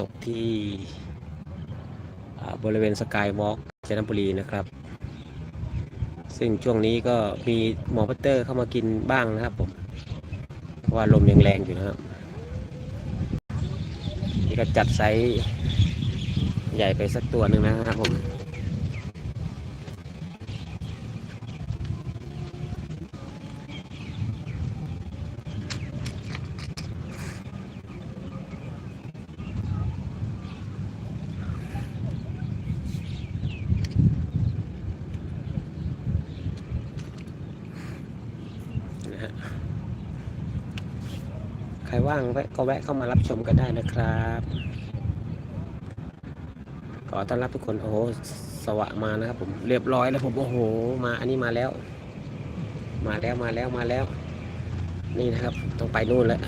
ตกที่บริเวณสกายวอล์กจันทบุรีนะครับ ซึ่งช่วงนี้ก็มีหมอพัตเตอร์เข้ามากินบ้างนะครับผมเพราะว่าลมยังแรงอยู่นะครับนี่ก็จัดไซส์ใหญ่ไปสักตัวหนึ่งนะครับผม นะฮะใค รว่างแวะก็แวะเข้ามารับชมกันได้นะครับ ขอต้อนรับทุกคนโอ้โหสวะมานะครับผมเรียบร้อยแล้วผมโอ้โห มาอันนี้มาแล้ว มาแล้วมาแล้วมาแล้ว นี่นะครับต้องไปนู่นแล้ว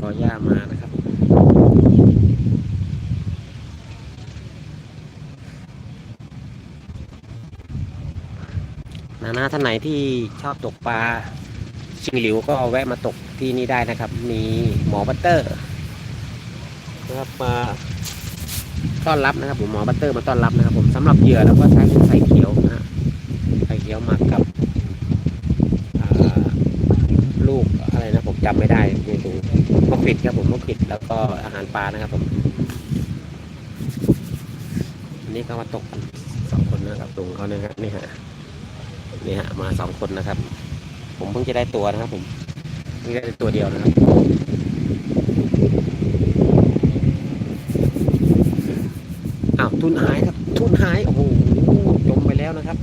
ขอย่ามานะครับนานาท่านไหนที่ชอบตกปลาชิงหลิวก็แวะมาตก ที่นี่ได้นะครับ มีหมอบัตเตอร์นะครับมาต้อนรับนะครับผมหมอบัตเตอร์มาต้อนรับนะครับผมสำหรับเหยื่อเราก็ใช้เป็นไข่เขียวนะฮะไข่เขียวหมักกับลูกอะไรนะผมจำไม่ได้ในตรงมะขิดครับผมมะขิดแล้วก็อาหารปลานะครับผมอันนี้ก็มาตกสองคนนะครับตรงเขาเนี่ยครับนี่ฮะนี่ฮะมาสองคนนะครับ ผมเพิ่งจะได้ตัวนะครับผม เพิ่งได้ตัวเดียวนะครับอ้าวทุนหายครับ ทุนหายโอ้โหจมไปแล้วนะครับ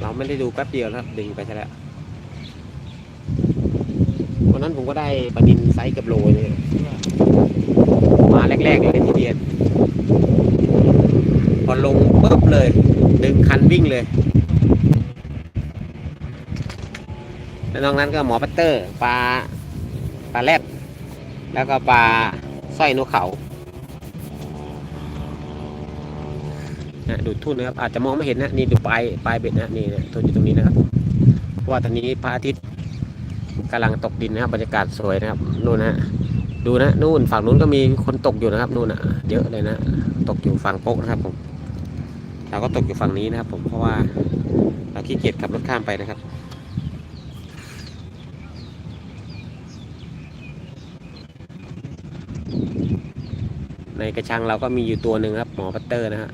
เราไม่ได้ดูแป๊บเดียวนะครับ ดึงไปซะแล้ววันนั้นผมก็ได้ปลาดินไซส์เกับโลเลยมาแรกๆเลยทีเดียว ลงปุ๊บเลย ดึงคันวิ่งเลย แล้วนอกนั้นก็หมอปัตเตอร์ปลาปลาแรดแล้วก็ปลาสร้อยนกเขานะดูทุ่นนะครับ อาจจะมองไม่เห็นนะนี่ดูปลายปลายเบ็ดนะนี่นะทุ่นอยู่ตรงนี้นะครับเพราะว่าตอนนี้พระอาทิตย์กำลังตกดินนะครับบรรยากาศสวยนะครับนู่นนะดูนะนู่นฝั่งนู้นก็มีคนตกอยู่นะครับนู่นอะเยอะเลยนะ ตกอยู่ฝั่งโป๊ะนะครับผม เราก็ตกอยู่ฝั่งนี้นะครับ ผมเพราะว่าเราขี้เกียจขับรถข้ามไปนะครับ ในกระชังเราก็มีอยู่ตัวหนึ่งครับ หมอพัตเตอร์นะฮะ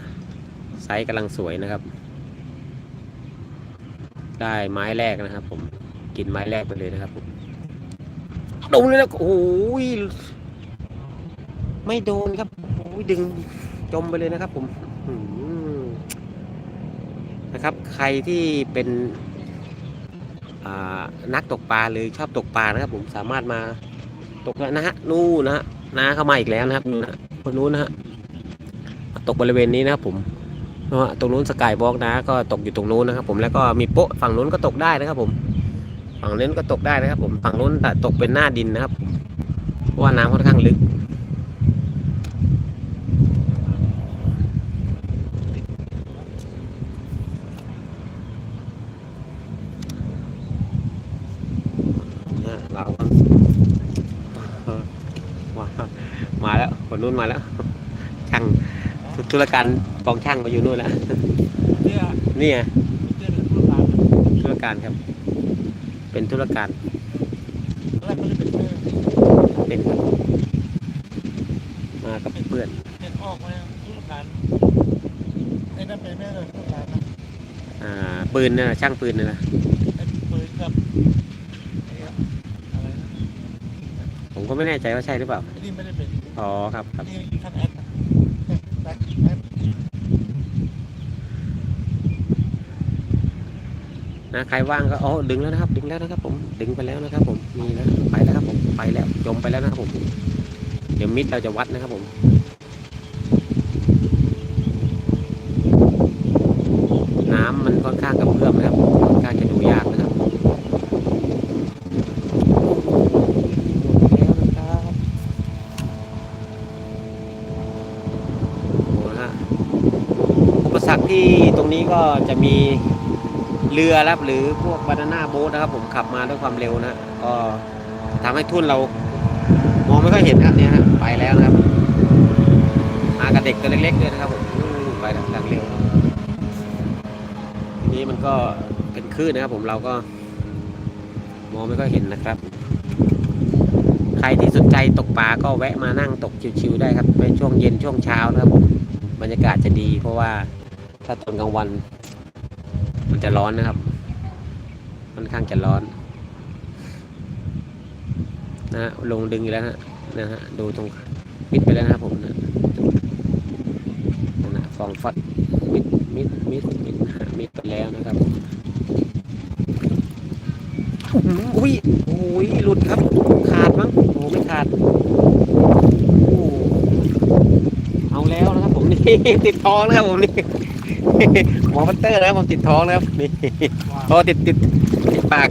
ไซส์กำลังสวยนะครับ ได้ไม้แรกนะครับ ผมกินไม้แรกไปเลยนะครับผมโดนเลยนะโอ้ยไม่โดนครับโอ้ยดึงจมไปเลยนะครับ ผมอื้อหือ นะครับใครที่เป็นนักตกปลาหรือชอบตกปลานะครับ ผมสามารถมาตกนะฮะนู่นนะฮะน้าเข้ามาอีกแล้วนะครับนู่นนะคนนู้นนะฮะตกบริเวณนี้นะครับผมเพราะว่าตรงนู้นสกายบล็อกนะ ก็ตกอยู่ตรงนู้นนะครับ ผมแล้วก็มีโป๊ะฝั่งนู้นก็ตกได้นะครับ ผม ฝั่งนู้นก็ตกได้นะครับ ผมฝั่งนู้นแต่ตกเป็นหน้าดินนะครับเพราะว่าน้ำค่อนข้างลึก นะ เราก็มามาแล้วคนนู้นมาแล้ว ช่างธุรการกองช่างมาอยู่นู่นแล้วเนี่ยนี่ไงเนี่ยเป็นผู้ร้านธุรการครับ เป็นธุรการแรกก็จะเป็นเพื่อนเป็นครับมากับเพื่อนเป็นออกมาผู้ร้านไอ้นั่นเป็นแม่เลยผู้ร้านนะอ่าปืนนะช่างปืนนะไอ้ปืนกับไอ้อะไรนะ ผม ก็ไม่แน่ใจว่าใช่หรือเปล่าไอ้นี่ไม่ได้เป็นอ๋อครับครับ นี่ท่านแอดนะแอดแอดนะใครว่างก็อ๋อดึงแล้วนะครับ ดึงแล้วนะครับ ผมดึงไปแล้วนะครับ ผมมีแล้วไปแล้วครับผมไปแล้วจมไปแล้วนะครับผม เดี๋ยวมิดเราจะวัดนะครับ ผมน้ำมันค่อนข้างกระเพื่อมนะครับค่อนข้างจะดูยากนะครับแล้วนะครับโอ้ นี้ก็จะมีเรือรับหรือพวกบานาน่าโบ๊ทนะครับ ผมขับมาด้วยความเร็วนะก็ทำให้ทุ่นเรามองไม่ค่อยเห็นครับเนี่ยฮะไปแล้วนะครับ มากับเด็กตัวเล็กๆด้วยนะครับผมไปทางเร็วทีนี้มันก็เป็นคลื่นนะครับ ผมเราก็มองไม่ค่อยเห็นนะครับ ใครที่สนใจตกปลาก็แวะมานั่งตกชิวๆได้ครับในช่วงเย็นช่วงเช้านะครับผมบรรยากาศจะดีเพราะว่า ถ้าตอนกลางวัน มันจะร้อนนะครับค่อนข้างจะร้อนนะฮะลงดึงอยู่แล้วนะนะฮะดูตรงมิดไปแล้วนะครับผมนะนะฟองฟัดมิดมิดมิดมิดฮะมิดไปแล้วนะครับอื้ยอุ้ยโอ้ยหลุดครับ ขาดมั้งโอ้ไม่ขาดโอ้เอาแล้วนะครับผมนี่ติดท้องนะครับผมนี่ หมอพัตเตอร์นะครับผมติดท้องนะครับนี่พอติดติดติดปาก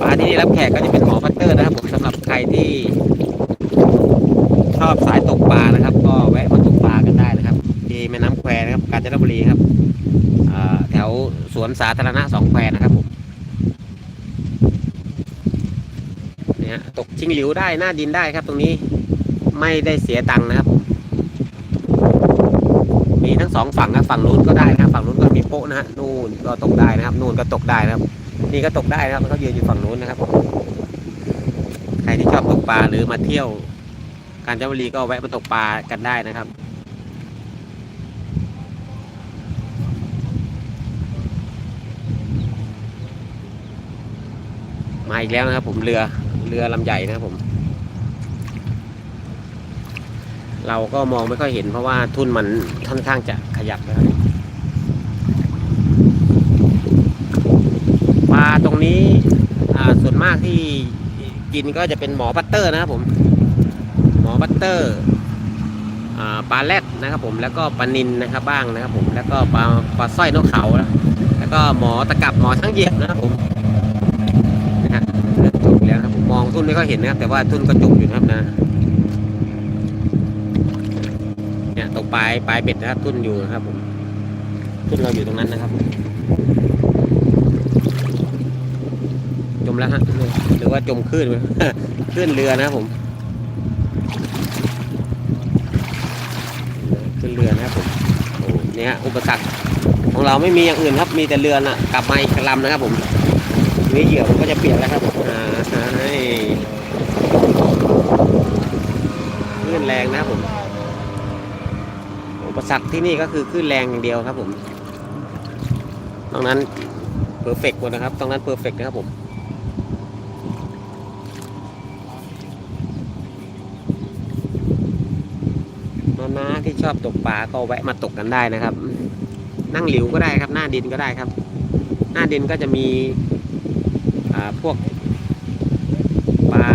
ปลาที่นี่รับแขกก็จะเป็นหมอพัตเตอร์นะครับผมสำหรับใครที่ ชอบสายตกปลานะครับ ก็แวะมาตกปลากันได้นะครับที่แม่น้ำแควนะครับกาญจนบุรีครับอ่าแถวสวนสาธารณะสองแควนะครับผมเนี่ยตกชิงหลิวได้หน้าดินได้ครับ ตรงนี้ไม่ได้เสียตังค์นะครับผ มีทั้งสองฝั่งนะฝั่งนู้นก็ได้นะฝั่งนู้นก็มีโป๊ะนะฮะนู่นก็ตกได้นะครับนู่นก็ตกได้นะครับนี่ก็ตกได้นะครับเขายืนอยู่ฝั่งนู้นนะครับใครที่ชอบตกปลาหรือมาเที่ยว กาญจนบุรีก็แวะมาตกปลากันได้นะครับมาอีกแล้วนะครับผมเรือเรือลำใหญ่นะครับผม เราก็มองไม่ค่อยเห็นเพราะว่าทุ่นมันค่อนข้างจะขยับนะครับปลาตรงนี้ส่วนมากที่กินก็จะเป็นหมอบัตเตอร์นะครับผม หมอบัตเตอร์อ่าปลาแรดนะครับผมแล้วก็ปลานินนะครับบ้างนะครับผมแล้วก็ปลาปลาสร้อยนกเขาแล้วก็หมอตะกับหมอทั้งเหยียบนะครับผมนะฮะเริ่มจบแล้วนะครับผมมองทุ่นไม่ค่อยเห็นนะครับแต่ว่าทุ่นก็จมอยู่นะครับนะ เนี่ยตรง ปลายปลายเบ็ดนะครับทุ่นอยู่นะครับผมทุ่นเราอยู่ตรงนั้นนะครับผมจมแล้วฮะหรือว่าจมคลื่นคลื่นเรือนะครับผมคลื่นเรือนะครับผมโอ้เนี่ยฮะอุปสรรคของเราไม่มีอย่างอื่นครับมีแต่เรือน่ะกลับมาอีกลำนะครับผมทีนี้เหยื่อมันก็จะเปียกแล้วครับอ่าให้คลื่นแรงนะครับผม สรรคที่นี่ก็คือคลื่นแรงอย่างเดียวครับผมตรงนั้นเพอร์เฟกหมดนะครับตรงนั้นเพอร์เฟกนะครับผมน้าๆที่ชอบตกปลาก็แวะมาตกกันได้นะครับ นั่งหลิวก็ได้ครับ หน้าดินก็ได้ครับ หน้าดินก็จะมีพวกปลา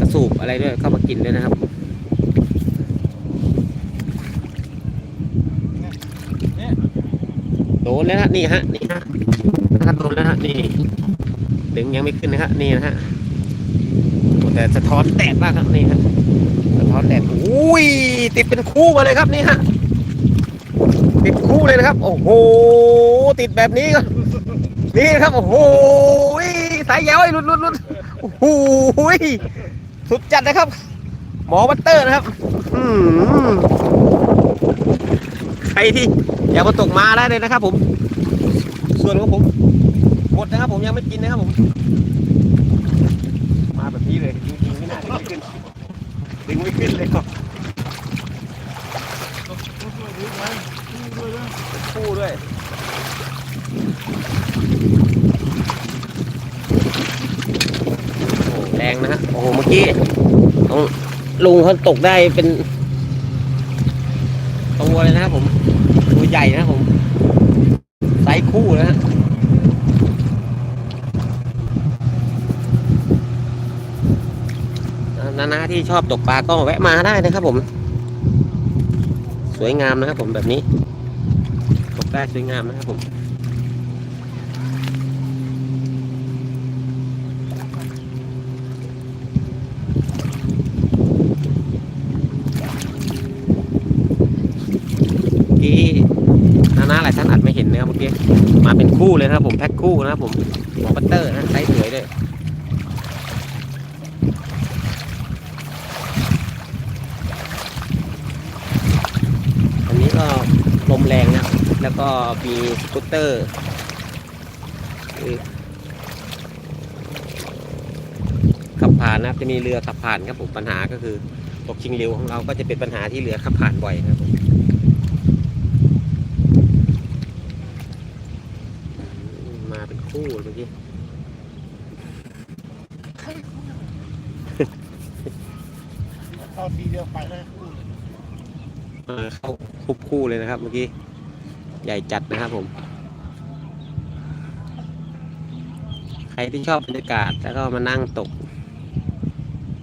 กระสูบอะไรด้วยเข้ามากินด้วยนะครับ โด นแล้วนะนี่ฮะนี่ฮะนะครับโดนแล้วฮะนี่ดึงยังไม่ขึ้นนะฮะนี่นะฮะแต่สะท้อนแดดมากครับนี่ฮะสะท้อนแดดอุ้ยติดเป็นคู่มาเลยครับนี่ฮะติดคู่เลยนะครับ โอ้โหติดแบบนี้ก็นี่นะครับโอ้โหสายยาวไอ้ลุดลุดลุดโอ้โหสุดจัดนะครับ หมอบัตเตอร์นะครับ อืมใครที่ อยามาตกมาได้เลยนะครับ ผม ส่วนของผมหมดนะครับ ผมยังไม่กินนะครับผม มาแบบนี้เลยจริงๆไม่น่าดึงไม่ขึ้นดึงไม่ขึ้นเลยครับคู่ด้วยโอ้แรงนะฮะโอ้โหเมื่อกี้ลุงเขาตกได้เป็นตัวเลยนะครับผม ใหญ่นะผมไซส์คู่นะฮะนานาที่ชอบตกปลาก็แวะมาได้นะครับผม สวยงามนะครับผมแบบนี้ ตกได้สวยงามนะครับผม ท่านอาจไม่เห็นนะครับเมื่อกี้มาเป็นคู่เลยนะครับผมแพ็คคู่นะครับผมหัวบัตเตอร์นะไซส์สวยด้วยอันนี้ก็ลมแรงนะแล้วก็มีสกูตเตอร์ขับผ่านนะครับจะมีเรือขับผ่านครับผมปัญหาก็คือตกชิงเร็วของเราก็จะเป็นปัญหาที่เรือขับผ่านบ่อยนะครับผม มา เป็นคู่เมื่อกี้เข้าทีเดียวไปเลยคู่มาเข้าคุบคู่เลยนะครับเมื่อกี้ ใหญ่จัดนะครับผม ใครที่ชอบบรรยากาศแล้วก็มานั่งตก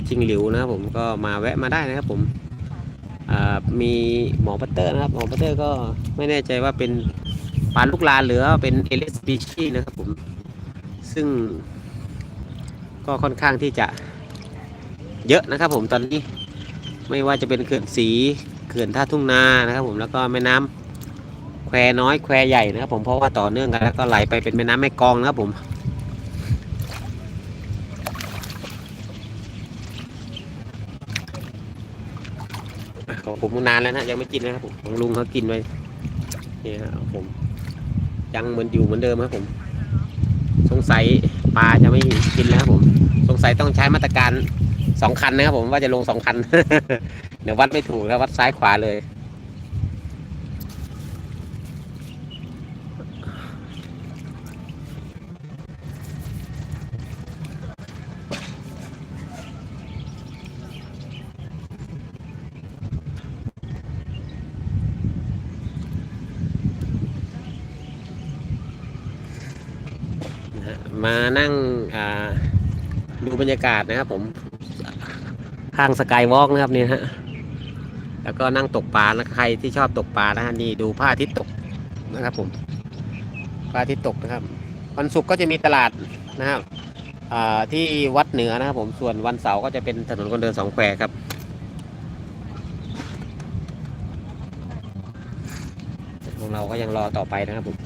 ชิงหลิวนะครับผมก็มาแวะมาได้นะครับผมมีหมอปัตเตอร์นะครับ หมอปัตเตอร์ก็ไม่แน่ใจว่าเป็น ปลาลูกลานหรือเป็นเอลิสปีชีนะครับผม ซึ่ง ก็ค่อนข้างที่จะเยอะนะครับผมตอนนี้ไม่ว่าจะเป็นเขื่อนสีเขื่อนท่าทุ่งนานะครับ ผมแล้วก็แม่น้ำแควน้อยแควใหญ่นะครับผมเพราะว่าต่อเนื่องกันแล้วก็ไหลไปเป็นแม่น้ำแม่กองนะครับผม ของผมนานแล้วนะยังไม่กินนะครับผมของลุงเขากินไว้นี่นะครับผม ยังเหมือนอยู่เหมือนเดิมครับผม สงสัยปลาจะไม่กินแล้วครับผม สงสัยต้องใช้มาตรการสองคันนะครับผมว่าจะลงสองคัน เดี๋ยววัดไม่ถูกครับวัดซ้ายขวาเลย มานั่งดูบรรยากาศนะครับผมข้างสกายวอล์กนะครับนี่ฮะแล้วก็นั่งตกปลานะใครที่ชอบตกปลานะฮะนี่ดูพระอาทิตย์ตกนะครับ ผมพระอาทิตย์ตกนะครับ วันศุกร์ก็จะมีตลาดนะครับที่วัดเหนือนะครับ ผมส่วนวันเสาร์ก็จะเป็นถนนคนเดินสองแควครับของเราก็ยังรอต่อไปนะครับผม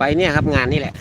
ไปเนี่ยครับงานนี่แหละ